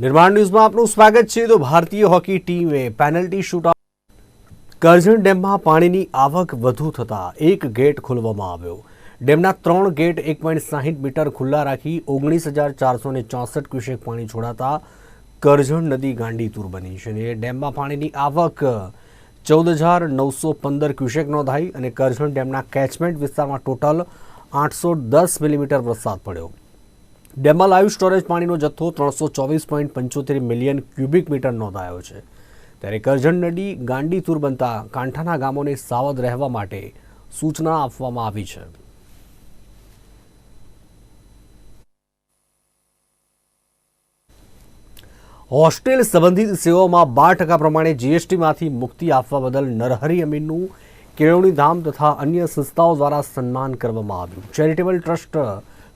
નિર્માણ ન્યૂઝમાં આપનું સ્વાગત છે. તો ભારતીય હોકી ટીમે પેનલ્ટી શૂટઆઉટ કરજણ ડેમમાં પાણીની આવક વધુ થતાં એક ગેટ ખોલવામાં આવ્યો. ડેમના ત્રણ ગેટ એક પોઈન્ટ સાહીઠ મીટર ખુલ્લા રાખી ઓગણીસ હજાર ચારસો ને ચોસઠ ક્યુસેક પાણી છોડાતા કરજણ નદી ગાંડીતુર બની છે અને ડેમમાં પાણીની આવક ચૌદ હજાર નવસો પંદર ક્યુસેક નોંધાઈ અને કરજણ ડેમના કેચમેન્ટ વિસ્તારમાં ટોટલ આઠસો દસ મિલીમીટર વરસાદ પડ્યો. ડેમમાં લાઈવ સ્ટોરેજ પાણીનો જથ્થો ત્રણસો ચોવીસ પોઈન્ટ પંચોતેર મિલિયન ક્યુબિક મીટર નોંધાયો છે. ત્યારે કરજણ નદી ગાંડીતુર બનતા કાંઠાના ગામોને સાવધ રહેવા માટે સૂચના આપવામાં આવી છે. હોસ્ટેલ સંબંધિત સેવાઓમાં બાર ટકા પ્રમાણે જીએસટીમાંથી મુક્તિ આપવા બદલ નરહરી અમીનનું કેળવણી ધામ તથા અન્ય સંસ્થાઓ દ્વારા સન્માન કરવામાં આવ્યું. ચેરિટેબલ ટ્રસ્ટ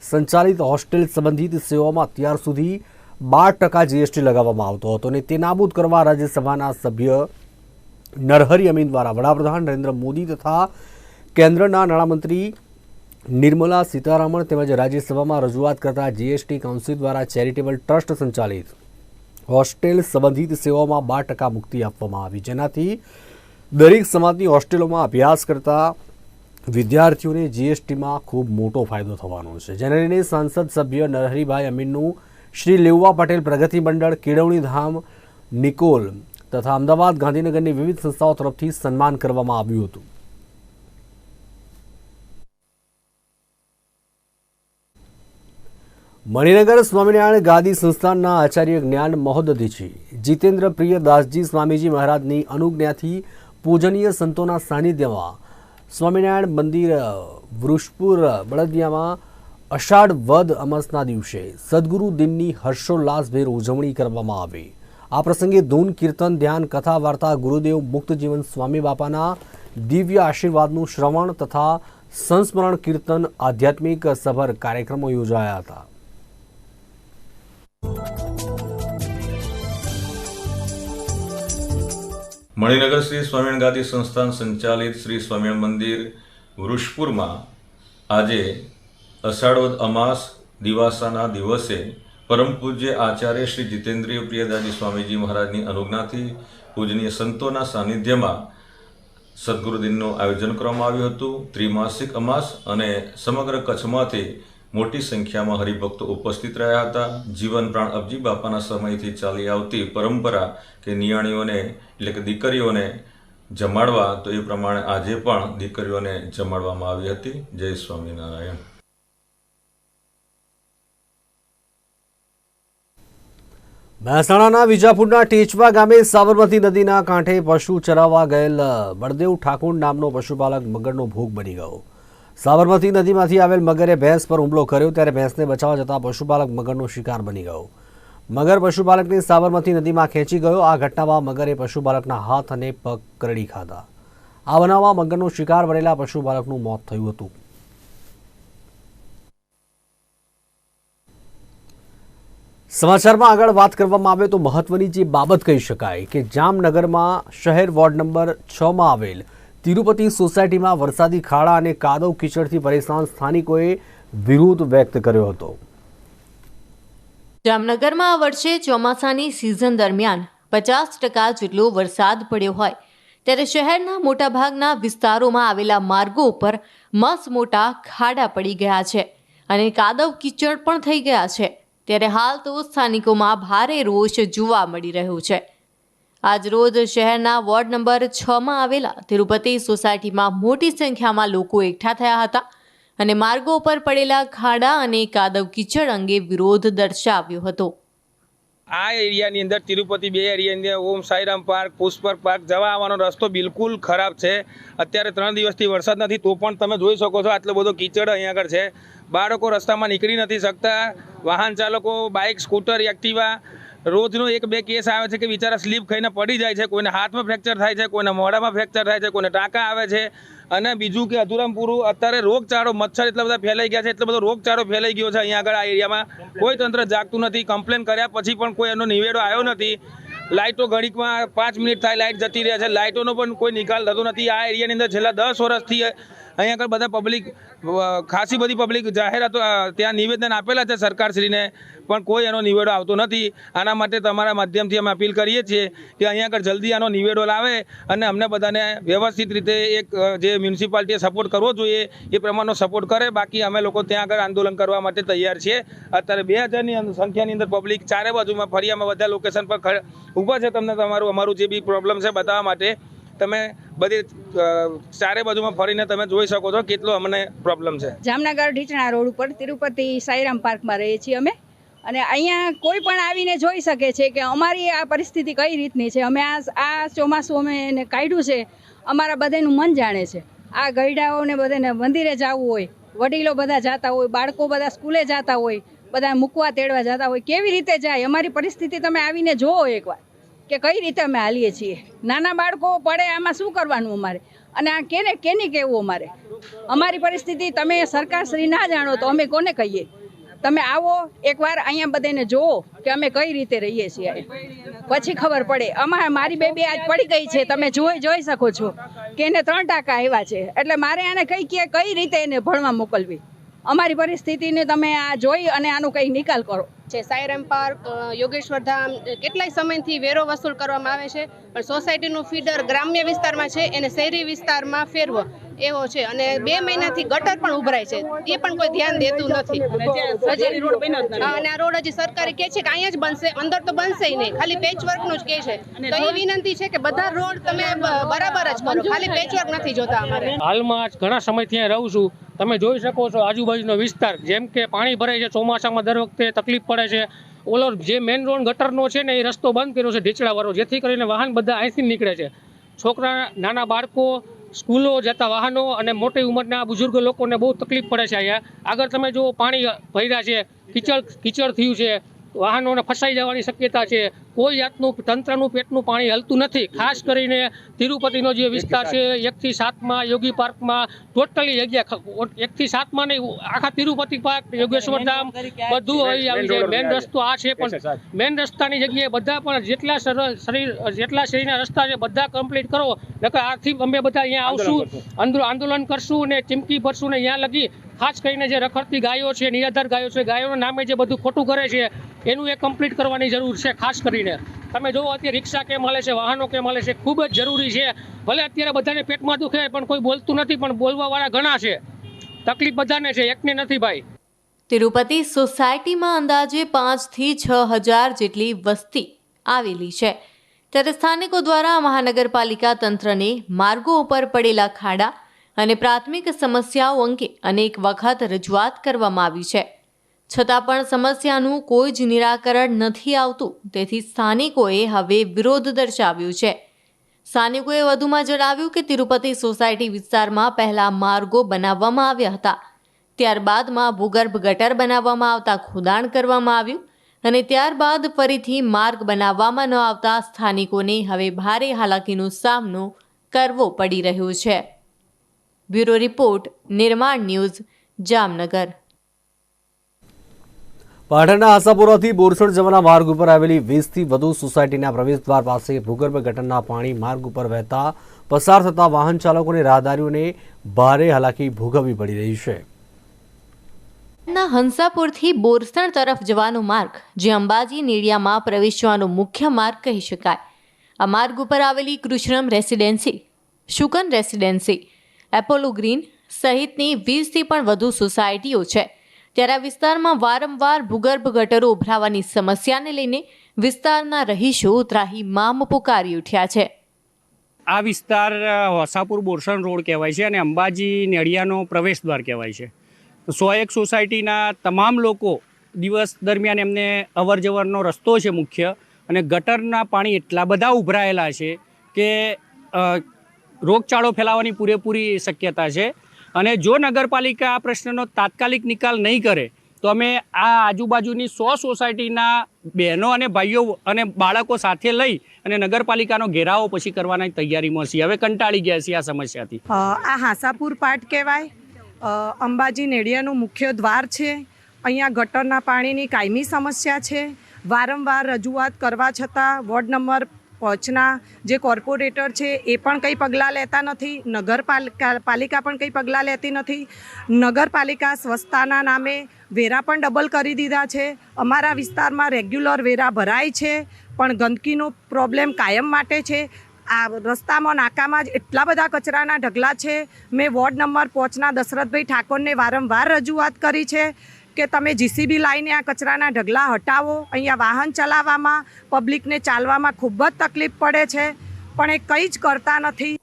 સંચાલિત હોસ્ટેલ સંબંધિત સેવાઓમાં અત્યાર સુધી બાર ટકા જીએસટી લગાવવામાં આવતો હતો અને તે નાબૂદ કરવા રાજ્યસભાના સભ્ય નરહરી અમીન દ્વારા વડાપ્રધાન નરેન્દ્ર મોદી તથા કેન્દ્રના નાણામંત્રી નિર્મલા સીતારામન તેમજ રાજ્યસભામાં રજૂઆત કરતા જીએસટી કાઉન્સિલ દ્વારા ચેરિટેબલ ટ્રસ્ટ સંચાલિત હોસ્ટેલ સંબંધિત સેવાઓમાં બાર ટકા મુક્તિ આપવામાં આવી. જેનાથી દરેક સમાજની હોસ્ટેલોમાં અભ્યાસ કરતા વિદ્યાર્થીઓને જીએસટીમાં ખૂબ મોટો ફાયદો થવાનો છે. જેને લઈને સાંસદ સભ્ય નરહરીભાઈ અમીનનું શ્રી લેઉવા પટેલ પ્રગતિ મંડળ કેળવણી ધામ નિકોલ તથા અમદાવાદ ગાંધીનગરની વિવિધ સંસ્થાઓ તરફથી સન્માન કરવામાં આવ્યું હતું. મણિનગર સ્વામિનારાયણ ગાદી સંસ્થાનના આચાર્ય જ્ઞાન મહોદધિજી જીતેન્દ્ર પ્રિય દાસજી સ્વામીજી મહારાજની અનુજ્ઞાથી પૂજનીય સંતોના સાનિધ્યમાં સ્વામિનારાયણ મંદિર વૃષપુર બળદિયામાં અષાઢ વદ અમાસના દિવસે સદગુરુ દિનની હર્ષોલ્લાસભેર ઉજવણી કરવામાં આવી. આ પ્રસંગે ધૂન, કીર્તન, ધ્યાન, કથા, વાર્તા, ગુરુદેવ મુક્ત જીવન સ્વામી બાપાના દિવ્ય આશીર્વાદનું શ્રવણ તથા સંસ્મરણ, કીર્તન, આધ્યાત્મિક સભર કાર્યક્રમો યોજાયા હતા. મણિનગર શ્રી સ્વામિનારાયણ ગાદી સંસ્થાન સંચાલિત શ્રી સ્વામિનારાયણ મંદિર વૃષપુરમાં આજે અષાઢવદ અમાસ દિવાસાના દિવસે પરમ પૂજ્ય આચાર્ય શ્રી જીતેન્દ્રિય પ્રિયદાજી સ્વામીજી મહારાજની અનુજ્ઞાથી પૂજનીય સંતોના સાનિધ્યમાં સદગુરુદિનનું આયોજન કરવામાં આવ્યું હતું. ત્રિમાસિક અમાસ અને સમગ્ર કચ્છમાંથી મોટી સંખ્યામાં હરિભક્તો ઉપસ્થિત રહ્યા હતા. જીવન પ્રાણ અબજી બાપાના સમયથી ચાલી આવતી પરંપરા કે નિયાણીઓને, એટલે કે દીકરીઓને જમાડવા, તો એ પ્રમાણે આજે પણ દીકરીઓને જમાડવામાં આવી હતી. જય સ્વામિનારાયણ. મહેસાણાના વિજાપુરના ટેચવા ગામે સાબરમતી નદીના કાંઠે પશુ ચરાવવા ગયેલ બળદેવ ઠાકુર નામનો પશુપાલક મગરનો ભોગ બની ગયો. સાબરમતી નદીમાંથી આવેલ મગરે ભેંસ પર હુમલો કર્યો ત્યારે ભેંસને બચાવવા જતાં પશુપાલક મગરનો શિકાર બની ગયો. મગર પશુપાલકને સાબરમતી નદીમાં ખેંચી ગયો. આ ઘટનામાં મગરે પશુપાલકના હાથ અને પગ કરડી ખાધા. આ બનાવમાં મગરનો શિકાર બનેલા પશુપાલકનું મોત થયું હતું. સમાચારમાં આગળ વાત કરવામાં આવે તો મહત્વની જે બાબત કહી શકાય કે જામનગરમાં શહેર વોર્ડ નંબર છમાં આવેલ તિરુપતિ સોસાયટીમાં વરસાદી ખાડા અને કાદવ કીચડથી પરેશાન સ્થાનિકોએ વિરોધ વ્યક્ત કર્યો હતો. જામનગરમાં આ વર્ષે ચોમાસાની સિઝન દરમિયાન પચાસ ટકા જેટલો વરસાદ પડ્યો હોય. ત્યારે શહેરના મોટાભાગના વિસ્તારોમાં આવેલા માર્ગો ઉપર મસ્ત મોટા ખાડા પડી ગયા છે અને કાદવ કીચડ પણ થઈ ગયા છે. ત્યારે હાલ તો સ્થાનિકોમાં ભારે રોષ જોવા મળી રહ્યો છે. આજરોજ શહેરના વોર્ડ નંબર છમાં આવેલા તિરુપતિ સોસાયટીમાં મોટી સંખ્યામાં લોકો એકઠા થયા હતા અને માર્ગો પર પડેલા ખાડા અને કાદવ કીચડ અંગે વિરોધ દર્શાવ્યો હતો. આ એરિયાની અંદર તિરુપતિ બે એરિયાની ઓમ સાઈરામ પાર્ક, પુષ્પર પાર્ક જવા આવવાનો રસ્તો બિલકુલ ખરાબ છે. અત્યારે ત્રણ દિવસથી વરસાદ નથી, તો પણ તમે જોઈ શકો છો આટલો બધો કીચડ અહીંયા આગળ છે. બાળકો રસ્તામાં નીકળી નથી શકતા, વાહન ચાલકો, બાઇક, સ્કૂટર, એક્ટિવા રોજનો એક બે કેસ આવે છે કે બિચારા સ્લીપ ખાઈને પડી જાય છે, કોઈને હાથમાં ફ્રેક્ચર થાય છે, કોઈને મોઢામાં ફ્રેક્ચર થાય છે, કોઈને ટાંકા આવે છે. અને બીજું કે અધૂરામ પૂરું અત્યારે રોગચાળો, મચ્છર એટલા બધા ફેલાઈ ગયા છે, એટલો બધો રોગચાળો ફેલાઈ ગયો છે અહીંયા આગળ આ એરિયામાં. કોઈ તંત્ર જાગતું નથી, કમ્પ્લેન કર્યા પછી પણ કોઈ એનો નિવેડો આવ્યો નથી. લાઇટો ઘડીકમાં પાંચ મિનિટ થાય, લાઇટ જતી રહે છે. લાઇટોનો પણ કોઈ નિકાલ થતો નથી. આ એરિયાની અંદર છેલ્લા દસ વર્ષથી અહીંયા આગળ બધા પબ્લિક ખાસી બધી પબ્લિક જાહેરાતો ત્યાં નિવેદન આપેલા છે સરકારશ્રીને, પણ કોઈ એનો નિવેડો આવતો નથી. આના માટે તમારા માધ્યમથી અમે અપીલ કરીએ છીએ કે અહીંયા આગળ જલ્દી આનો નિવેડો લાવે અને અમને બધાને વ્યવસ્થિત રીતે એક જે મ્યુનિસિપાલિટીએ સપોર્ટ કરવો જોઈએ, એ પ્રમાણનો સપોર્ટ કરે. બાકી અમે લોકો ત્યાં આગળ આંદોલન કરવા માટે તૈયાર છીએ. અત્યારે બે હજારની સંખ્યાની અંદર પબ્લિક ચારે બાજુમાં ફરી અમે બધા લોકેશન પર ઊભા છે. તમને તમારું, અમારું જે બી પ્રોબ્લેમ છે બતાવવા માટે તમે બધી ચારે બાજુમાં ફરીને તમે જોઈ શકો છો કેટલો અમને પ્રોબ્લેમ છે. જામનગર ઢીચણા રોડ ઉપર તિરુપતિ સાઈરામ પાર્કમાં રહીએ છીએ અમે. અને અહીંયા કોઈ પણ આવીને જોઈ શકે છે કે અમારી આ પરિસ્થિતિ કઈ રીતની છે? અમે આ આ ચોમાસું અમે એને કાઢ્યું છે. અમારા બધાનું મન જાણે છે. આ ગઈડાઓને બધાને મંદિરે જવું હોય, વડીલો બધા જતા હોય, બાળકો બધા સ્કૂલે જતા હોય, બધા મૂકવા તેડવા જતા હોય, કેવી રીતે જાય? અમારી પરિસ્થિતિ તમે આવીને જોવો એકવાર. કે કઈ રીતે અમે હાલીએ છીએ? નાના બાળકો પડે, આમાં શું કરવાનું અમારે? અને આ કેને, કેની કહેવું અમારે? અમારી પરિસ્થિતિ તમે સરકારશ્રી ના જાણો તો અમે કોને કહીએ? તમે આવો, એકવાર અહીંયા બધાને જોવો કે અમે કઈ રીતે રહીએ છીએ પછી ખબર પડે. અમારે મારી બેબી આજ પડી ગઈ છે, તમે જોઈ જોઈ શકો છો. કે એને ત્રણ ટાંકા આવ્યા છે. એટલે મારે આને કઈ કઈ રીતે એને ભણવા મોકલવી? અમારી પરિસ્થિતિને તમે આ જોઈ અને આનો કંઈ નિકાલ કરો. છે સાયરમ પાર્ક યોગેશ્વર ધામ કેટલાય સમયથી વેરો વસૂલ કરવામાં આવે છે. પણ સોસાયટીનું ફીડર ગ્રામ્ય વિસ્તારમાં છે, એને શહેરી વિસ્તારમાં ફેરવો. એવો છે અને બે મહિનાથી ગટર પણ ઉભરાય છે. એ પણ કોઈ ધ્યાન દેતું નથી. અને આ રોડ હજી સરકારે કહે છે કે અહીંયા જ બનશે અંદર તો બનશે નહીં. ખાલી પેચવર્કનું જ કહે છે. તો એ વિનંતી છે કે બધા રોડ તમે બરાબર જ કરો. ખાલી પેચવર્ક નથી જોતા અમારે. હાલમાં જ ઘણા સમયથી અહીંયા રહું છું. તમે જોઈ શકો છો આજુબાજુનો વિસ્તાર. જેમ કે પાણી ભરાય છે ચોમાસામાં દર વખતે તકલીફ પડે છે. ઓલો જે મેઇન રોડ ગટરનો છે ને એ રસ્તો બંધ કર્યો છે ઢીચડાવાળો. જેથી કરીને વાહન બધા અહીંથી નીકળે છે. છોકરા નાના બાળકો સ્કૂલો જતા વાહનો અને મોટી ઉંમરના બુઝુર્ગ લોકોને બહુ તકલીફ પડે છે અહીંયા. આગળ તમે જુઓ, પાણી ભર્યા છે, કીચડ કીચડ થયું છે. વાહનોને ફસાઈ જવાની શક્યતા છે. કોઈ જાતનું તંત્રનું પેટનું પાણી હલતું નથી. ખાસ કરીને તિરુપતિનો જે વિસ્તાર છે એકથી સાતમાં યોગી પાર્કમાં ટોટલી જગ્યા એકથી સાતમાં નહીં આખા તિરુપતિ પાર્ક યોગેશ્વર ધામ બધું આવી આવી જાય. મેન રસ્તો આ છે પણ મેન રસ્તાની જગ્યાએ બધા પણ જેટલા શરીર જેટલા શરીરના રસ્તા છે બધા કમ્પ્લીટ કરો. નકર આથી અમે બધા અહીંયા આવશું અંદર આંદોલન કરશું ને ચીમકી ભરશું ને અહીંયા લગી. ખાસ કરીને જે રખડતી ગાયો છે નિરાધાર ગાયો છે ગાયોના નામે જે બધું ખોટું કરે છે એનું એ કમ્પ્લીટ કરવાની જરૂર છે ખાસ કરીને. તમે જુઓ અત્યારે રિક્ષા કેમ હાલે છે, વાહનો કેમ હાલે છે, ખૂબ જ જરૂરી છે. ભલે અત્યારે બધાને પેટમાં દુખે, પણ કોઈ બોલતું નથી, પણ બોલવાવાળા ઘણા છે. તકલીફ બધાને છે, એકને નથી ભાઈ. તિરુપતિ સોસાયટીમાં અંદાજે પાંચથી છ હજાર જેટલી વસ્તી આવેલી છે. ત્યારે સ્થાનિકો દ્વારા મહાનગરપાલિકા તંત્રને માર્ગો ઉપર પડેલા ખાડા અને પ્રાથમિક સમસ્યાઓ અંગે અનેક વખત રજૂઆત કરવામાં આવી છે. છતાં પણ સમસ્યાનું કોઈ જ નિરાકરણ નથી આવતું. તેથી સ્થાનિકોએ હવે વિરોધ દર્શાવ્યો છે. સ્થાનિકોએ વધુમાં જણાવ્યું કે તિરુપતિ સોસાયટી વિસ્તારમાં પહેલા માર્ગો બનાવવામાં આવ્યા હતા. ત્યારબાદમાં ભૂગર્ભ ગટર બનાવવામાં આવતા ખોદાણ કરવામાં આવ્યું અને ત્યારબાદ ફરીથી માર્ગ બનાવવામાં ન આવતા સ્થાનિકોને હવે ભારે હાલાકીનો સામનો કરવો પડી રહ્યો છે. Bureau report, Nirman news, Jamnagar. પાટણના આશાપુરાથી બોરસડ જવાના માર્ગ ઉપર આવેલી વીસથી વધુ સોસાયટીના પ્રવેશદ્વાર પાસે ભૂગર્ભ ગટરના પાણી માર્ગ ઉપર વહેતા પસાર થતા વાહન ચાલકોની રાહદારીઓને ભારે હાલાકી ભોગવવી પડી રહી છે. હંસાપુરથી બોરસણ તરફ જવાનો માર્ગ, જે અંબાજી નેડિયામાં પ્રવેશવાનો મુખ્ય માર્ગ કહી શકાય. આ માર્ગ ઉપર આવેલી Krishnam residency, Shukan residency, Apollo green સહિતની વીસથી પણ વધુ સોસાયટીઓ છે. ત્યારે આ વિસ્તારમાં વારંવાર ભૂગર્ભ ગટરો ઉભરાવાની સમસ્યાને લઈને વિસ્તારના રહીશો ત્રાહી મામ પુકારી ઉઠ્યા છે. આ વિસ્તાર હોસાપુર બોરસણ રોડ કહેવાય છે અને અંબાજી નેડિયાનો પ્રવેશ દ્વાર કહેવાય છે. સો એક સોસાયટીના તમામ લોકો દિવસ દરમિયાન એમને અવર જવરનો રસ્તો છે મુખ્ય અને ગટરના પાણી એટલા બધા ઉભરાયેલા છે કે રોગચાળો ફેલાવાની પૂરેપૂરી શક્યતા છે. અને જો નગરપાલિકા આ પ્રશ્નનો તાત્કાલિક નિકાલ નહીં કરે, તો અમે આ આજુબાજુની સો સોસાયટીના બહેનો અને ભાઈઓ અને બાળકો સાથે લઈ અને નગરપાલિકાનો ઘેરાવો પછી કરવાની તૈયારીમાં છીએ હવે કંટાળી ગયા છીએ આ સમસ્યાથી. આ હાસાપુર પાટ કહેવાય. અંબાજી નેડિયાનું મુખ્ય દ્વાર છે. અહીંયા ગટરના પાણીની કાયમી સમસ્યા છે. વારંવાર રજૂઆત કરવા છતાં વોર્ડ નંબર પહોંચના જે કોર્પોરેટર છે એ પણ કંઈ પગલાં લેતા નથી, નગરપાલિકા પાલિકા પણ કંઈ પગલાં લેતી નથી. નગરપાલિકા સ્વચ્છતાના નામે વેરા પણ ડબલ કરી દીધા છે. અમારા વિસ્તારમાં રેગ્યુલર વેરા ભરાય છે, પણ ગંદકીનો પ્રોબ્લેમ કાયમ માટે છે. આ રસ્તામાં નાકામાં જ એટલા બધા કચરાના ઢગલા છે. મેં વોર્ડ નંબર પોચના દશરથભાઈ ઠાકોરને વારંવાર રજૂઆત કરી છે કે તમે જીસીબી લાવીને આ કચરાના ઢગલા હટાવો. અહીંયા વાહન ચલાવવામાં, પબ્લિકને ચાલવામાં ખૂબ જ તકલીફ પડે છે, પણ એ કંઈ જ કરતા નથી.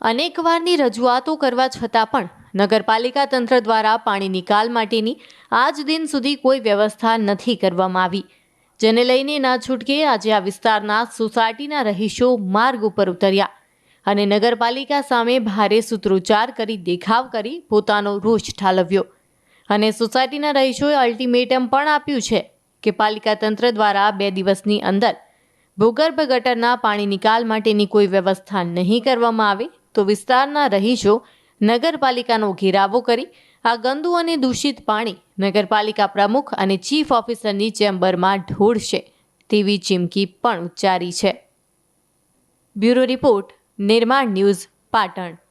અનેકવારની રજૂઆતો કરવા છતાં પણ નગરપાલિકા તંત્ર દ્વારા પાણી નિકાલ માટેની આજ દિન સુધી કોઈ વ્યવસ્થા નથી કરવામાં આવી. જેને લઈને ના છૂટકે આજે આ વિસ્તારના સોસાયટીના રહીશો માર્ગ ઉપર ઉતર્યા અને નગરપાલિકા સામે ભારે સૂત્રોચ્ચાર કરી દેખાવ કરી પોતાનો રોષ ઠાલવ્યો. અને સોસાયટીના રહીશોએ અલ્ટિમેટમ પણ આપ્યું છે કે પાલિકા તંત્ર દ્વારા બે દિવસની અંદર ભૂગર્ભ ગટરના પાણી નિકાલ માટેની કોઈ વ્યવસ્થા નહીં કરવામાં આવે તો વિસ્તારના રહીશો નગરપાલિકાનો ઘેરાવો કરી આ ગંદુ અને દૂષિત પાણી નગરપાલિકા પ્રમુખ અને ચીફ ઓફિસરની ચેમ્બરમાં ઢોળશે તેવી ચીમકી પણ ઉચ્ચારી છે. Bureau report, Nirman news, Patan.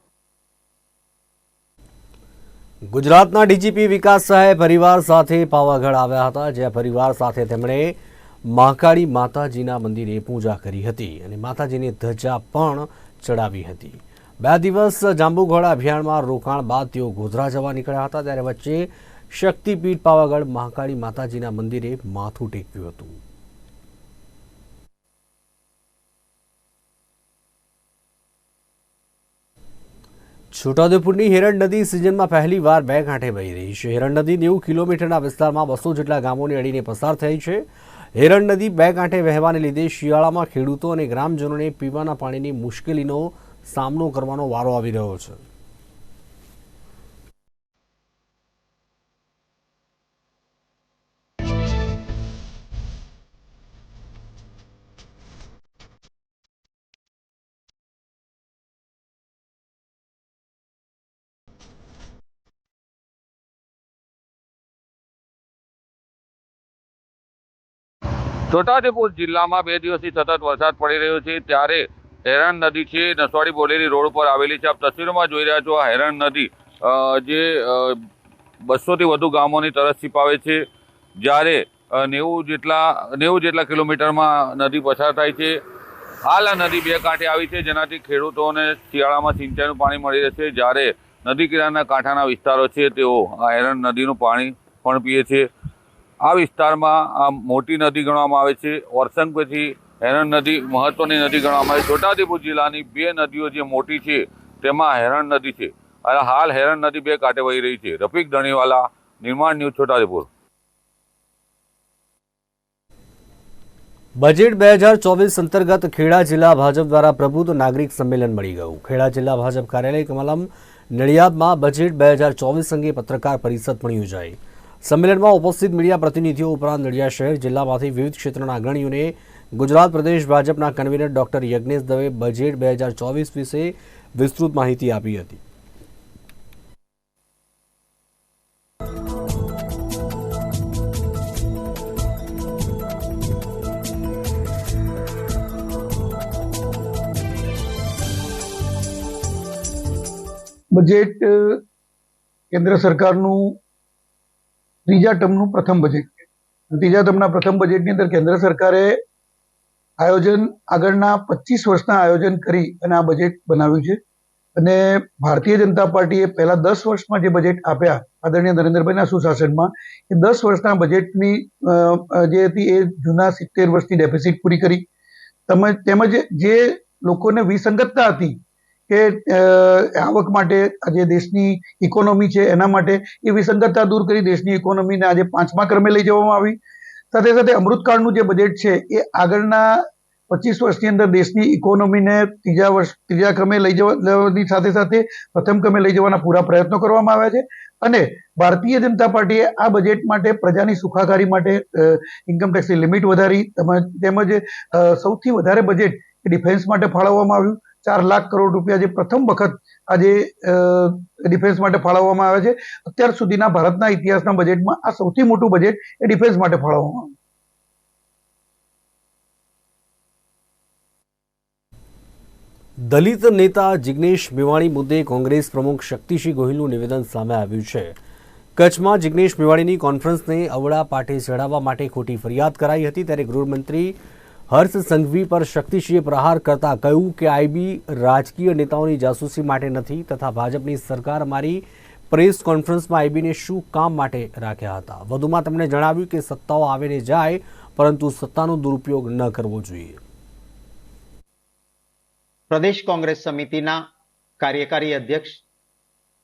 ગુજરાતના ડીજીપી વિકાસ સહાય પરિવાર સાથે પાવાગઢ આવ્યા હતા, જ્યાં પરિવાર સાથે તેમણે મહાકાળી માતાજીના મંદિરે પૂજા કરી હતી અને માતાજીની ધજા પણ ચડાવી હતી. બે દિવસ જાંબુઘોડા અભિયાનમાં રોકાણ બાદ તેઓ ગોધરા જવા નીકળ્યા હતા, ત્યારે વચ્ચે શક્તિપીઠ પાવાગઢ મહાકાળી માતાજીના મંદિરે માથું ટેકવ્યું હતું. છોટાઉદેપુરની હેરણ નદી સિઝનમાં પહેલી વાર બે કાંઠે વહી રહી છે. હેરણ નદી નેવું કિલોમીટરના વિસ્તારમાં બસો જેટલા ગામોને અડીને પસાર થઈ છે. હેરણ નદી બે કાંઠે વહેવાને લીધે શિયાળામાં ખેડૂતો અને ગ્રામજનોને પીવાના પાણીની મુશ્કેલીનો સામનો કરવાનો વારો આવી રહ્યો છે. છોટાઉદેપુર જિલ્લામાં બે દિવસથી સતત વરસાદ પડી રહ્યો છે. ત્યારે હેરણ નદી છે. નસવાડી બોલેલી રોડ ઉપર આવેલી છે. આપ તસવીરોમાં જોઈ રહ્યા છો આ હેરણ નદી જે બસોથી વધુ ગામોની તરસ છીપાવે છે. જ્યારે નેવું જેટલા નેવું જેટલા કિલોમીટરમાં નદી પસાર થાય છે. હાલ આ નદી બે કાંઠે આવી છે. જેનાથી ખેડૂતોને શિયાળામાં સિંચાઈનું પાણી મળી રહેશે. જ્યારે નદી કિનારાના કાંઠાના વિસ્તારો છે, તેઓ આ હેરણ નદીનું પાણી પણ પીએ છે. આ વિસ્તારમાં આ મોટી નદી ગણવામાં આવે છે. ઓરસંગ પછી હેરણ નદી, મહત્વની નદી ગણવામાં આવે છે. છોટાઉદેપુર જિલ્લાની બે નદીઓ જે મોટી છે, તેમાં હેરણ નદી છે. અને હાલ હેરણ નદી બે કાંઠે વહી રહી છે. રફીક ધણીવાલા, નિર્માણ ન્યૂઝ, છોટાઉદેપુર. બજેટ બે હજાર ચોવીસ અંતર્ગત ખેડા જિલ્લા ભાજપ દ્વારા પ્રબુદ્ધ નાગરિક સંમેલન મળી ગયું. ખેડા જિલ્લા ભાજપ કાર્યાલય કમલમ નડિયાદમાં બજેટ બે હજાર ચોવીસ અંગે પત્રકાર પરિષદ પણ યોજાઈ. સંમેલનમાં ઉપસ્થિત મીડિયા પ્રતિનિધિઓ ઉપરાંત નડિયા શહેર જિલ્લામાંથી વિવિધ ક્ષેત્રના અગ્રણીઓને ગુજરાત પ્રદેશ ભાજપના convener doctor Yagnesh Dave budget બે હજાર ચોવીસ વિશે વિસ્તૃત માહિતી આપી હતી. બજેટ કેન્દ્ર સરકારનું ત્રીજા ટર્મનું પ્રથમ બજેટ ત્રીજા ટર્મના પ્રથમ બજેટની અંદર કેન્દ્ર સરકારે આયોજન આગળના પચીસ વર્ષના આયોજન કરી અને આ બજેટ બનાવ્યું છે. અને ભારતીય જનતા પાર્ટીએ પહેલા દસ વર્ષમાં જે બજેટ આપ્યા, આદરણીય નરેન્દ્રભાઈના સુશાસનમાં, એ દસ વર્ષના બજેટની જે હતી એ જૂના સિત્તેર વર્ષની ડેફિસિટ પૂરી કરી. તેમજ જે લોકોને વિસંગતતા હતી કે આવક માટે આજે દેશની ઇકોનોમી છે, એના માટે એ વિસંગતતા દૂર કરી દેશની ઇકોનોમીને આજે પાંચમા ક્રમે લઈ જવામાં આવી. સાથે સાથે અમૃતકાળનું જે બજેટ છે, એ આગળના પચીસ વર્ષની અંદર દેશની ઇકોનોમીને ત્રીજા વર્ષ, ત્રીજા ક્રમે લઈ જવાની સાથે સાથે પ્રથમ ક્રમે લઈ જવાના પૂરા પ્રયત્નો કરવામાં આવ્યા છે. અને ભારતીય જનતા પાર્ટીએ આ બજેટ માટે પ્રજાની સુખાકારી માટે ઇન્કમટેક્સની લિમિટ વધારી, તેમજ તેમજ સૌથી વધારે બજેટ ડિફેન્સ માટે ફાળવવામાં આવ્યું. ચાર લાખ કરોડ રૂપિયા જે પ્રથમ વખત આજે ડિફેન્સ માટે ફાળવવામાં આવે છે. અત્યાર સુધીના ભારતના ઇતિહાસના બજેટમાં આ સૌથી મોટું બજેટ એ ડિફેન્સ માટે ફાળવવામાં આવ્યું દલિત નેતા જિગ્નેશ મેવાણી મુદ્દે કોંગ્રેસ પ્રમુખ શક્તિસિંહ ગોહિલનું નિવેદન સામે આવ્યું છે. કચ્છમાં જિગ્નેશ મેવાણીની કોન્ફરન્સને અવળા પાટે ચઢાવવા માટે ખોટી ફરિયાદ કરાઈ હતી, ત્યારે ગૃહમંત્રી હર્ષ સંઘવી પર શક્તિસિંહે પ્રહાર કરતા કહ્યું કે આઈબી રાજકીય નેતાઓની જાસૂસી માટે નથી તથા ભાજપની સરકાર મારી પ્રેસ કોન્ફરન્સમાં આઈબીને શું કામ માટે રાખ્યા હતા. વધુમાં તેમણે જણાવ્યું કે સત્તાઓ આવે ને જાય, પરંતુ સત્તાનો દુરુપયોગ ન કરવો જોઈએ. પ્રદેશ કોંગ્રેસ સમિતિના કાર્યકારી અધ્યક્ષ,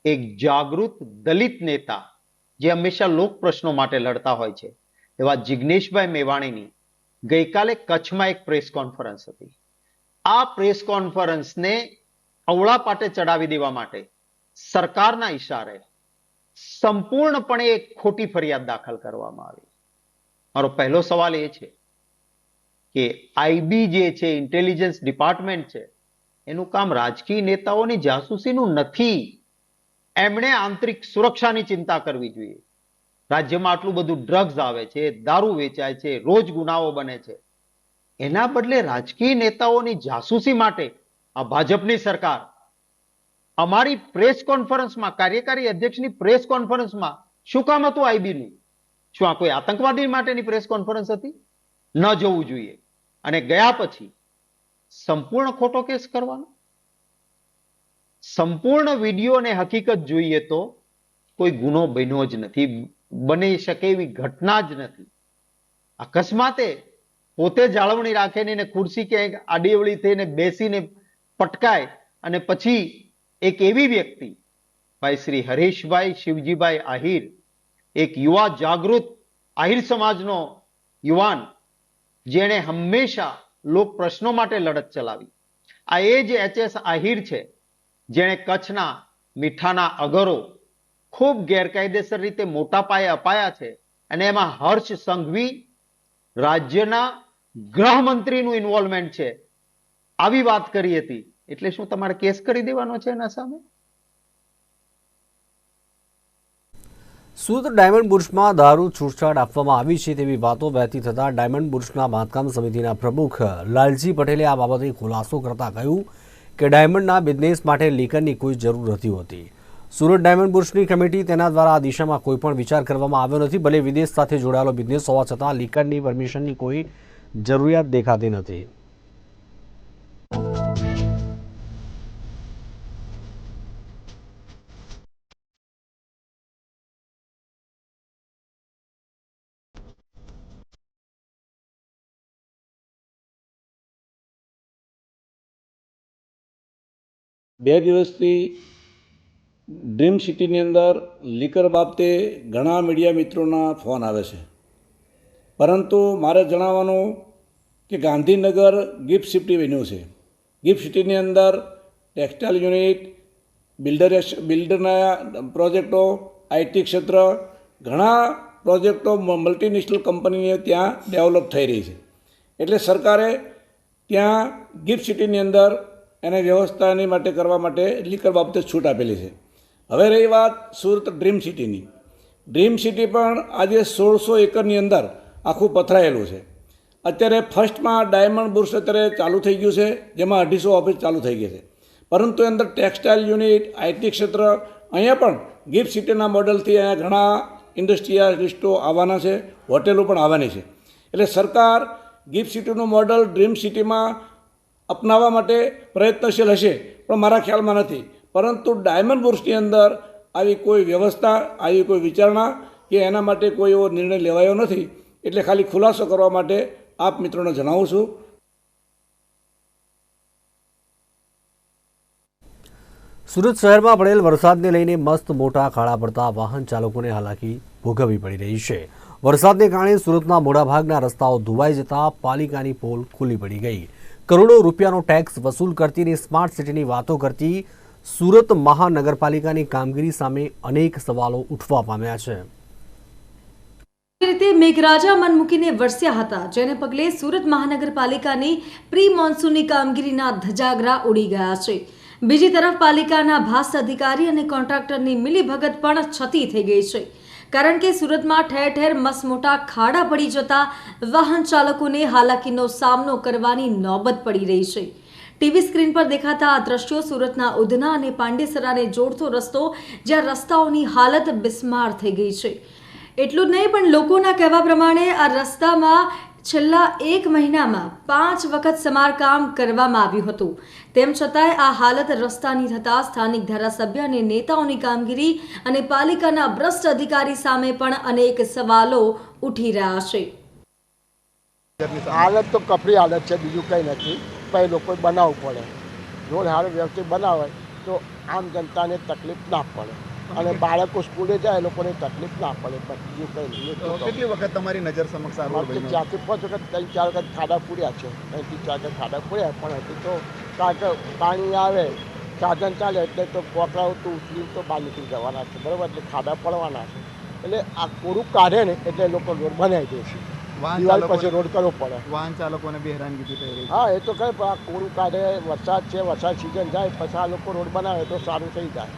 એક જાગૃત દલિત નેતા, જે હંમેશા લોક પ્રશ્નો માટે લડતા હોય છે, એવા જિગ્નેશભાઈ મેવાણીની ગઈકાલે કચ્છમાં એક પ્રેસ કોન્ફરન્સ હતી. આ પ્રેસ કોન્ફરન્સને અવળા પાટે ચડાવી દેવા માટે સરકારના ઈશારે સંપૂર્ણપણે એક ખોટી ફરિયાદ દાખલ કરવામાં આવી. મારો પહેલો સવાલ એ છે કે આઈબી જે છે ઇન્ટેલિજન્સ ડિપાર્ટમેન્ટ છે, એનું કામ રાજકીય નેતાઓની જાસૂસીનું નથી. એમણે આંતરિક સુરક્ષાની ચિંતા કરવી જોઈએ. રાજ્યમાં આટલું બધું ડ્રગ્સ આવે છે, દારૂ વેચાય છે, રોજ ગુનાઓ બને છે. એના બદલે રાજકીય નેતાઓની જાસૂસી માટે આ ભાજપની સરકાર અમારી પ્રેસ કોન્ફરન્સમાં કાર્યકારી અધ્યક્ષની પ્રેસ કોન્ફરન્સમાં શું કામ હતું આઈબીનું? શું આ કોઈ આતંકવાદી માટેની પ્રેસ કોન્ફરન્સ હતી? ન જવું જોઈએ. અને ગયા પછી સંપૂર્ણ ખોટો કેસ કરવાનો? સંપૂર્ણ વીડિયો અને હકીકત જોઈએ તો કોઈ ગુનો બન્યો જ નથી. બની શકે એવી ઘટના જ નથી. અકસ્માતે પોતે જાળવણી રાખીને એને ખુરશી ક્યાંક આડીવળી થઈને બેસીને પટકાય અને પછી એક એવી વ્યક્તિ, ભાઈ શ્રી હરેશભાઈ શિવજીભાઈ આહિર, એક યુવા જાગૃત આહિર સમાજનો યુવાન, જેણે હંમેશા લોક પ્રશ્નો માટે લડત ચલાવી. આ એ જ એચ એસ આહિર છે, જેણે કચ્છના મીઠાના અગરો ખૂબ ગેરકાયદેસર રીતે મોટા પાયે અપાયા છે અને એમાં હર્ષ સંઘવી રાજ્યના ગૃહમંત્રીનું ઇન્વોલ્વમેન્ટ છે. આવી વાત કરી હતી. એટલે શું તમારે કેસ કરી દેવાનો છે એના સામે? સુરત ડાયમંડ બુર્સમાં દારૂ છૂટછાટ આપવામાં આવી છે તેવી વાતો વહેતી થતાં ડાયમંડ બુર્સના બાંધકામ સમિતિના પ્રમુખ લાલજી પટેલે આ બાબતે ખુલાસો કરતા કહ્યું કે ડાયમંડના બિઝનેસ માટે લીકરની કોઈ જરૂર નથી હોતી. સુરત ડાયમંડ બુર્સની કમિટી તેના દ્વારા આ દિશામાં કોઈ પણ વિચાર કરવામાં આવ્યો નથી. ભલે વિદેશ સાથે જોડાયેલો બિઝનેસ હોવા છતાં લીકરની પરમિશનની કોઈ જરૂરિયાત દેખાતી નથી. બે દિવસથી ડ્રીમ સિટીની અંદર લીકર બાબતે ઘણા મીડિયા મિત્રોના ફોન આવે છે. પરંતુ મારે જણાવવાનું કે ગાંધીનગર ગિફ્ટ સિટી બન્યું છે. ગિફ્ટ સિટીની અંદર ટેક્સટાઇલ યુનિટ, બિલ્ડર બિલ્ડરના પ્રોજેક્ટો આઈટી ક્ષેત્ર, ઘણા પ્રોજેક્ટો મલ્ટીનેશનલ કંપનીઓ ત્યાં ડેવલપ થઈ રહી છે. એટલે સરકારે ત્યાં ગિફ્ટ સિટીની અંદર એને વ્યવસ્થાની માટે કરવા માટે લીકર બાબતે છૂટ આપેલી છે. હવે રહી વાત સુરત ડ્રીમ સિટીની ડ્રીમ સિટી પણ આજે સોળસો એકરની અંદર આખું પથરાયેલું છે. અત્યારે ફર્સ્ટમાં ડાયમંડ બુર્સ અત્યારે ચાલુ થઈ ગયું છે, જેમાં અઢીસો ઓફિસ ચાલુ થઈ ગઈ છે. પરંતુ અંદર ટેક્સટાઇલ યુનિટ આઈટી ક્ષેત્ર, અહીંયા પણ ગિફ્ટ સિટીના મોડલથી અહીંયા ઘણા ઇન્ડસ્ટ્રીયાલિસ્ટો આવવાના છે, હોટેલો પણ આવવાની છે. એટલે સરકાર ગિફ્ટ સિટીનું મોડલ ડ્રીમ સિટીમાં અપનાવવા માટે પ્રયત્નશીલ હશે, પણ મારા ખ્યાલમાં નથી. પરંતુ ડાયમંડ બુર્સની અંદર આવી કોઈ વ્યવસ્થા, આવી કોઈ વિચારણા કે એના માટે કોઈ એવો નિર્ણય લેવાયો નથી, એટલે ખાલી ખુલાસો કરવા માટે આપ મિત્રોને જણાવું છું. સુરત શહેરમાં પડેલ વરસાદને લઈને મસ્ત મોટા ખાડા પડતા વાહન ચાલકોને હાલાકી ભોગવવી પડી રહી છે. વરસાદને કારણે સુરતના મોટાભાગના રસ્તાઓ ધોવાઈ જતા પાલિકાની પોલ ખુલ્લી પડી ગઈ. કરોડો રૂપિયાનો ટેક્સ વસૂલ કરતી અને સ્માર્ટ સિટીની વાતો કરતી સુરત મહાનગરપાલિકાની કામગીરી સામે અનેક સવાલો ઉઠવા પામ્યા છે. રીતે મેઘરાજા મન મૂકીને વરસ્યા હતા, જેને પગલે સુરત મહાનગરપાલિકાની પ્રી મોન્સૂનની કામગીરીના ધજાગરા ઉડી ગયા છે. બીજી તરફ પાલિકાના ભાસ અધિકારી અને કોન્ટ્રાક્ટરની મિલીભગત પણ છતી થઈ ગઈ છે. કારણ કે સુરતમાં ઠેર ઠેર મસમોટા ખાડા પડી જતા વાહન ચાલકોને હાલાકીનો સામનો કરવાની નોબત પડી રહી છે. ટીવી સ્ક્રીન પર દેખાતા આ દ્રશ્યો સુરતના ઉધના અને પાંડેસરાને જોડતો રસ્તો જ્યાં રસ્તાઓની હાલત બિસ્માર થઈ ગઈ છે. એટલું જ નહીં, પણ લોકોના કહેવા પ્રમાણે આ રસ્તામાં છેલ્લા એક મહિનામાં પાંચ વખત સમારકામ કરવામાં આવ્યું હતું. તેમ છતાંય આ હાલત રસ્તાની થતાં સ્થાનિક ધારાસભ્ય અને નેતાઓની કામગીરી અને પાલિકાના ભ્રષ્ટ અધિકારી સામે પણ અનેક સવાલો ઉઠી રહ્યા છે. હાલત તો કપરી હાલત છે, બીજું કંઈ નથી. એ લોકોએ બનાવવું પડે. રોડ હારો વ્યવસ્થિત બનાવે તો આમ જનતાને તકલીફ ના પડે. અને બાળકો સ્કૂલે જાય એ લોકોને તકલીફ ના પડે. બીજું કંઈ નહીં કેટલી વખત તમારી નજર સમક્ષ ચારથી પાંચ વખત ત્રણ ચાર વખત ખાડા પૂર્યા છે. ત્રણથી ચાર વખત ખાડા પૂર્યા પણ હજી તો કારણ પાણી આવે સાધન ચાલે એટલે તો કોકરાઓ તો ઉછળી તો બહાર નીકળી જવાના છે. બરાબર? એટલે ખાડા પડવાના છે. એટલે આ કોરું કાઢે ને એટલે એ લોકો રોડ બનાવી દે છે. ચાલકોને- પછી રોડ કરવો પડે. વાહન ચાલકોને બી હેરાનગી થઈ રહી હા એ તો કહે પણ આ કોરું કાઢે વરસાદ છે વરસાદ સિઝન જાય પછી આ લોકો રોડ બનાવે તો સારું થઈ જાય.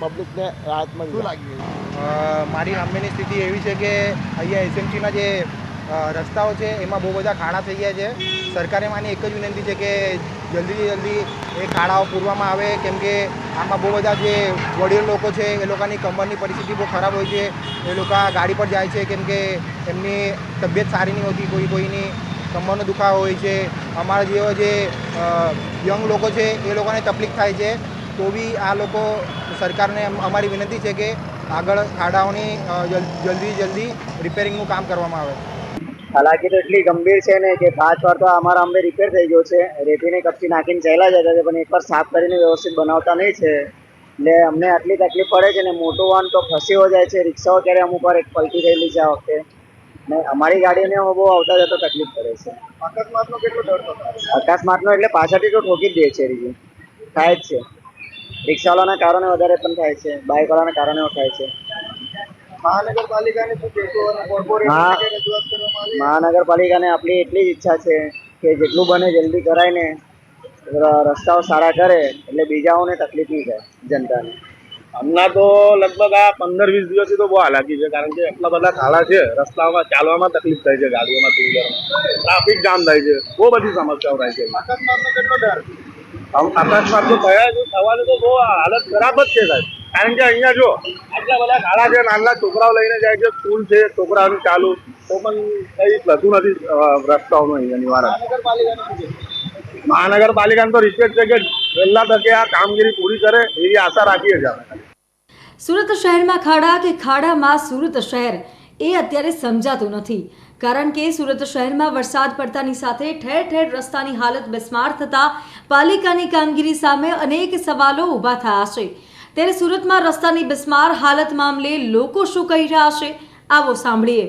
પબ્લિકને રાહત મળી શું લાગી અ, મારી સામેની સ્થિતિ એવી છે કે અહીંયા એસએમસીના જે રસ્તાઓ છે, એમાં બહુ બધા ખાડા થઈ ગયા છે. સરકારે માની એક જ વિનંતી છે કે જલ્દીથી જલ્દી એ ખાડાઓ પૂરવામાં આવે. કેમ કે આમાં બહુ બધા જે વડીલ લોકો છે, એ લોકોની કમરની પરિસ્થિતિ બહુ ખરાબ હોય છે. એ લોકો ગાડી પર જાય છે, કેમ કે એમની તબિયત સારી નહીં હોતી, કોઈ કોઈની કમરનો દુખાવો હોય છે. અમારા જેવા જે યંગ લોકો છે, એ લોકોને તકલીફ થાય છે. તો બી આ લોકો સરકારને અમારી વિનંતી છે કે આગળ ખાડાઓની જલ્દી જલ્દી રિપેરિંગનું કામ કરવામાં આવે. હાલાકી તો એટલી ગંભીર છે ને કે પાંચ વાર તો અમારા અંબે રિપેર થઈ ગયો છે. રેતીને કપચી નાખીને ચાલ્યા જતા છે પણ એકવાર સાફ કરીને વ્યવસ્થિત બનાવતા નહીં છે. એટલે અમને આટલી તકલીફ પડે છે ને મોટું વાહન તો ફસીઓ જાય છે રિક્ષાઓ ક્યારે અમુક વાર એક પલટી થયેલી છે આ વખતે. ને અમારી ગાડીને બહુ આવતા જતા તકલીફ પડે છે. અકસ્માતનો કેટલો ડર અકસ્માતનો એટલે પાછળથી તો ઠોકી જ દે છે રીજી થાય જ છે. રિક્ષાવાળાના કારણે વધારે પણ થાય છે. બાઇકવાળાના કારણે થાય છે. મહાનગરપાલિકાને શું કહેશો? અને હા. રજૂઆત કરવામાં આવી? મહાનગરપાલિકાને આપણી એટલી જ ઈચ્છા છે કે જેટલું બને જલ્દી કરાવીને રસ્તાઓ સારા કરે એટલે બીજાઓને તકલીફ નહીં થાય જનતાને. હમણાં તો લગભગ આ પંદર વીસ દિવસથી તો બહુ હાલાકી છે કારણ કે એટલા બધા ખાડા છે રસ્તાઓમાં ચાલવામાં તકલીફ થાય છે ગાડીઓમાં ટુ વ્હીલરમાં ટ્રાફિક જામ થાય છે બહુ બધી સમસ્યાઓ થાય છે. અકસ્માતનો કેટલો ડર? અકસ્માત તો થયા છે થવાની તો બહુ હાલત ખરાબ જ છે સાહેબ. કારણ કે અહીંયા જો આટલા બધા ખાડા છે નાના છોકરાઓ લઈને જાય છે સ્કૂલ છે છોકરાઓનું ચાલુ. તો પણ કઈ થતું નથી રસ્તાઓનું અહીંયા નિવારણ. મહાનગરપાલિકાને તો રિસ્પેક્ટ છે કે વહેલા તકે આ કામગીરી પૂરી કરે એવી આશા રાખીએ છીએ અમે સુરત શહેરમાં ખાડા કે ખાડામાં સુરત શહેર એ અત્યારે સમજાતું નથી. કારણ કે સુરત શહેરમાં વરસાદ પડતાની સાથે ઠેર ઠેર રસ્તાની હાલત બિસ્માર થતા પાલિકાની કામગીરી સામે અનેક સવાલો ઊભા થયા છે. ત્યારે સુરતમાં રસ્તાની બિસ્માર હાલત મામલે લોકો શું કહી રહ્યા છે, આવો સાંભળીએ.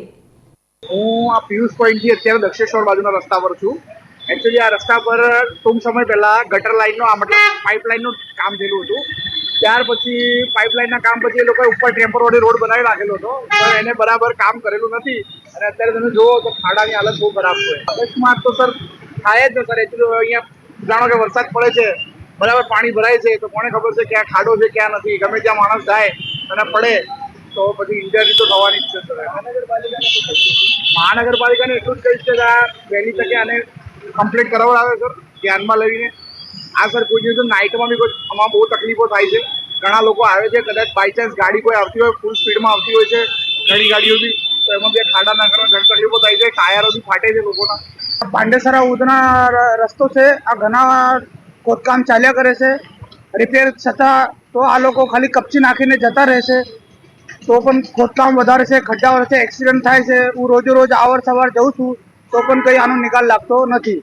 હું આ પિયુષ પોઈન્ટથી અત્યારે દક્ષેશ્વર બાજુના રસ્તા પર છું. એકચ્યુઅલી આ રસ્તા પર ટૂંક સમય પહેલા ગટર લાઇનનો આ મતલબ પાઇપલાઇનનું કામ થયેલું હતું. ત્યાર પછી પાઇપલાઇનના કામ પછી એ લોકોએ ઉપર ટેમ્પરરી રોડ બનાવી રાખેલો હતો. પણ એને બરાબર કામ કરેલું નથી. અને અત્યારે તમે જુઓ તો ખાડાની હાલત બહુ ખરાબ છે. અકસ્માત તો સર થાય જ ને સર. એકચ્યુઅલી અહીંયા જાણો કે વરસાદ પડે છે. બરાબર પાણી ભરાય છે, તો કોને ખબર છે ક્યાં ખાડો છે, ક્યાં નથી? ગમે ત્યાં માણસ જાય અને પડે, તો પછી ઇન્જરી તો થવાની જ છે મહાનગરપાલિકાને એટલું જ કહીશ કે આ વહેલી તકે આને કમ્પ્લીટ કરાવડાવે સર ધ્યાનમાં લઈને. આ સર કોઈ દિવસ નાઇટમાં બી કોઈ આમાં બહુ તકલીફો થાય છે. ઘણા લોકો આવે છે, કદાચ બાય ચાન્સ ગાડી કોઈ આવતી હોય ફૂલ સ્પીડમાં આવતી હોય છે, ઘણી ગાડીઓ બી, તો એમાં બે ખાડા નાખવામાં ઘણી તકલીફો થાય છે, ટાયરો બી ફાટે છે લોકોના. પાંડેસરા ઉધના રસ્તો છે, આ ઘણા ખોદકામ ચાલ્યા કરે છે. રિપેર છતાં તો આ લોકો ખાલી કપચી નાખીને જતા રહેશે તો પણ ખોદકામ વધારે છે ખડ્ડા વર્ષે એક્સિડન્ટ થાય છે. હું રોજે રોજ આવર સવાર જઉં છું, તો પણ કંઈ આનો નિકાલ લાગતો નથી.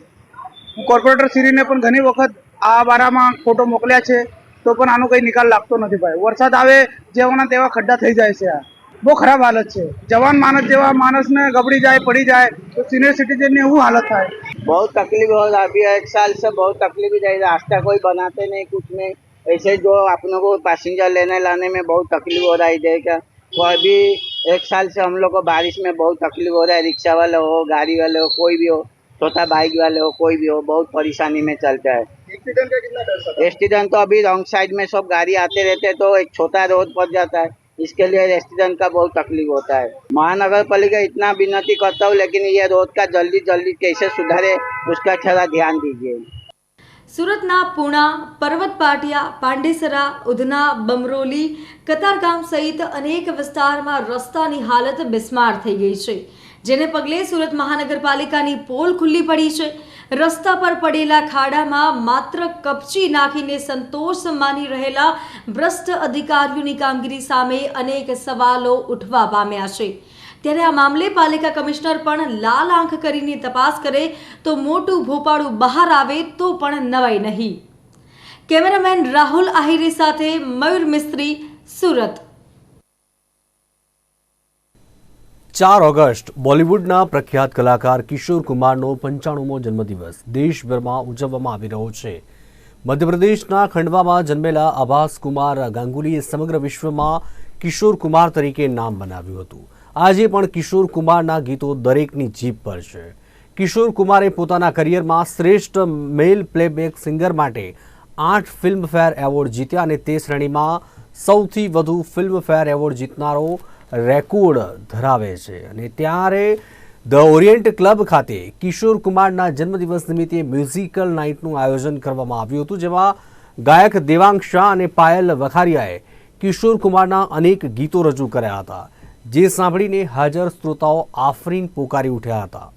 હું કોર્પોરેટર શ્રીને પણ ઘણી વખત આ બારામાં ફોટો મોકલ્યા છે, તો પણ આનો કંઈ નિકાલ લાગતો નથી ભાઈ. વરસાદ આવે, જેવાના તેવા ખડ્ડા થઈ જાય છે આ. બહુ ખરાબ હાલત मानस જવાન માણસ જેવા માણસને जाए જાય પડી જાય તો સિનિયર સિટીઝનની એવું હાલત થાય? બહુ તકલીફ હોય અભી एक साल से बहुत तकलीफ़ जाए रास्ता कोई बनाते नहीं कुछ नहीं ऐसे जो आप लोग को पैसेंजर लेने लाने में बहुत तकलीफ़ हो रहा है इधर का वो अभी एक साल से हम लोग को बारिश में बहुत तकलीफ़ हो रहा है रिक्शा वाले हो गाड़ी वाले हो कोई भी हो छोटा बाइक वाले हो कोई भी हो बहुत परेशानी में चलता है एक्सीडेंट तो अभी रॉन्ग साइड में सब गाड़ी आते रहते तो एक छोटा रोड पड़ जाता है इसके लिए रेस्टोरेंट का बहुत तकलीफ होता है महानगर पालिका इतना विनती करता हूँ लेकिन ये रोड का जल्दी जल्दी कैसे सुधारे उसका थोड़ा ध्यान दीजिए સુરતના પૂણા પર્વત પાટિયા પાંડેસરા ઉધના બમરોલી કતારગામ સહિત અનેક વિસ્તારમાં રસ્તાની હાલત બિસ્માર થઈ ગઈ છે જેને પગલે સુરત મહાનગરપાલિકાની પોલ ખુલ્લી પડી છે. રસ્તા પર પડેલા ખાડામાં માત્ર કપચી નાખીને સંતોષ માની રહેલા ભ્રષ્ટ અધિકારીઓની કામગીરી સામે અનેક સવાલો ઉઠવા પામ્યા છે. ત્યારે આ મામલે પાલિકા કમિશનર પણ લાલ આંખ કરીને તપાસ કરે તો મોટું ભોપાળું બહાર આવે તો પણ નવાય નહીં. કેમેરામેન રાહુલ આહિરી સાથે મયુર મિસ્ત્રી સુરત. ચાર ઓગસ્ટ બોલિવૂડના પ્રખ્યાત કલાકાર કિશોર કુમારનો પંચાણુમો જન્મદિવસ દેશભરમાં ઉજવવામાં આવી રહ્યો છે. મધ્યપ્રદેશના ખંડવામાં જન્મેલા આભાસ કુમાર ગાંગુલીએ સમગ્ર વિશ્વમાં કિશોર કુમાર તરીકે નામ બનાવ્યું હતું. આજે પણ કિશોર કુમારના ગીતો દરેકની જીભ પર છે. કિશોર કુમારે પોતાના કરિયરમાં શ્રેષ્ઠ મેલ પ્લેબેક સિંગર માટે આઠ ફિલ્મફેર એવોર્ડ જીત્યા અને તે શ્રેણીમાં સૌથી વધુ ફિલ્મફેર એવોર્ડ જીતનારો રેકોર્ડ ધરાવે છે. અને ત્યારે ધ ઓરિયન્ટ ક્લબ ખાતે કિશોર કુમારના જન્મદિવસ નિમિત્તે મ્યુઝિકલ નાઇટનું આયોજન કરવામાં આવ્યું હતું, જેમાં ગાયક દેવાંગ શાહ અને પાયલ વખારિયાએ કિશોર કુમારના અનેક ગીતો રજૂ કર્યા હતા, જે સાંભળીને હાજર શ્રોતાઓ આફરીન પોકારી ઉઠ્યા હતા.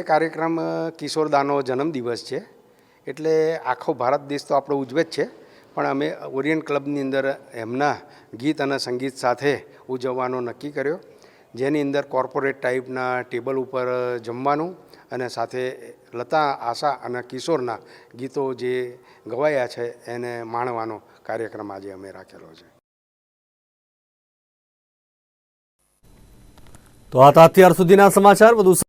આજે કાર્યક્રમ કિશોરદાનો જન્મદિવસ છે. એટલે આખો ભારત દેશ તો આપણો ઉજવે જ છે. પણ અમે ઓરિયન્ટ ક્લબની અંદર એમના ગીત અને સંગીત સાથે ઉજવવાનો નક્કી કર્યો. જેની અંદર કોર્પોરેટ ટાઈપના ટેબલ ઉપર જમવાનું અને સાથે લતા, આશા અને કિશોરના ગીતો જે ગવાયા છે એને માણવાનો કાર્યક્રમ આજે અમે રાખેલો છે. તો આ અત્યાર સુધીના સમાચાર. વધુ